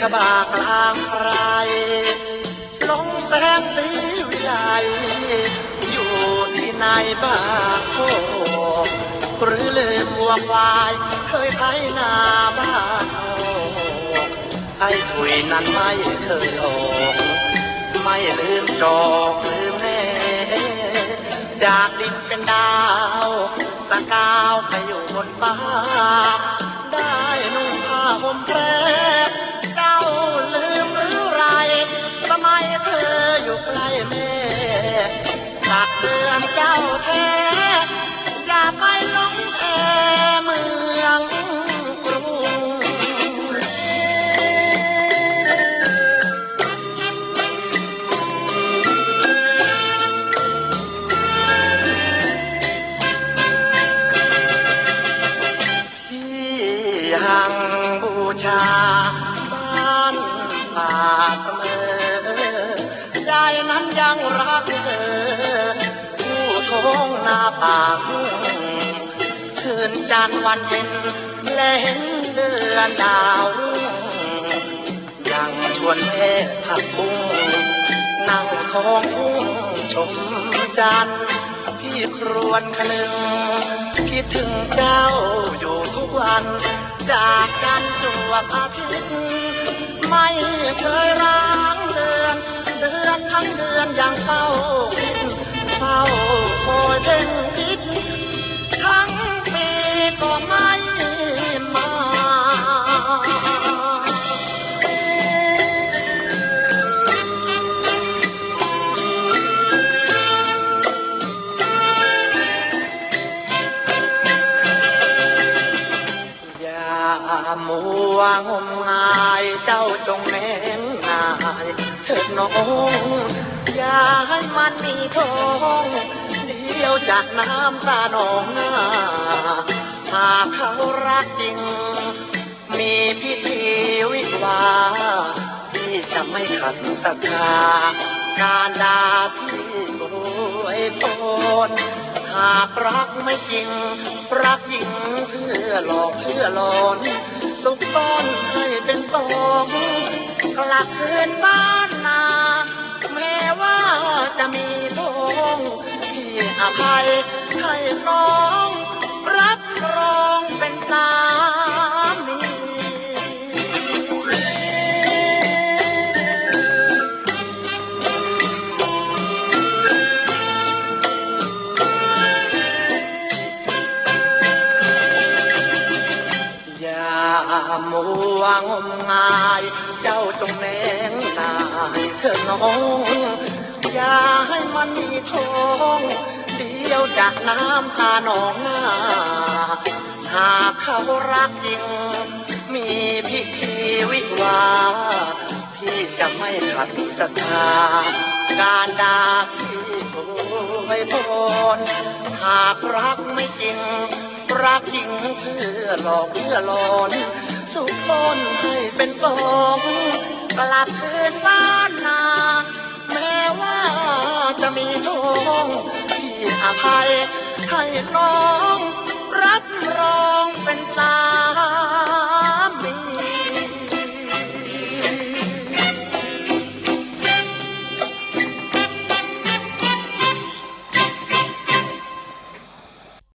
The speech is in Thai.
ชบากลางไพรลงแสงสีวิไลอยู่ที่ไหนบ้างโคหรือลืมวัวควาย เคยไถนาบ้านโอไอ้ถุยนั้นไม่เคยออกไม่ลืมจอกลืมแม่จากดินเป็นดาวสกาวไปอยู่บนฟ้า ได้นุ่งผ้าห่มแพร ยังบูชาบ้านป่าเสมอยายนั้นยังรักเธอผู้ทงนาป่าทุ่งคืนจันวันเพ็ญและเห็นเดือนดาวรุ่งยังชวนแม่ผักบุ้งนั่งท้องทุ่งชมจันพี่ครวนคนึงคิดถึงเจ้าอยู่ทุ วงอาทิตย์ ไม่เคยร้างเดือน เดือนทั้งเดือนยังเฝ้า วงมงายเจ้าจงแม่งนายเถิดน้องอย่าให้มันมีทองเดียวจากน้ำตาหนองหน้าหากเขารักจริง มีพิธีวิวาพี่จะไม่ขัดศรัทธาการดาพี่โวยพรหากรักไม่จริง รักหญิงเพื่อหลอกเพื่อหลอน สุขซ่อนให้เป็นสองกลับคืนบ้านนาแม้ว่าจะมีทงพี่อภัยให้น้อง มัวงมงาย เจ้าจงแนงนายเธอน้อง อย่าให้มันมีทองเดียวจากน้ำตาหนองหน้าหากเขารักจริง มีพิธีวิวา พี่จะไม่ขัดศรัทธาการดาพี่โอยพรหากรักไม่จริง รักจริงเพื่อหลอกเพื่อหลอนสุขซ่อนให้เป็นสองกลับคืนบ้านนา แม้ว่าจะมีทองพี่อภัยให้น้อง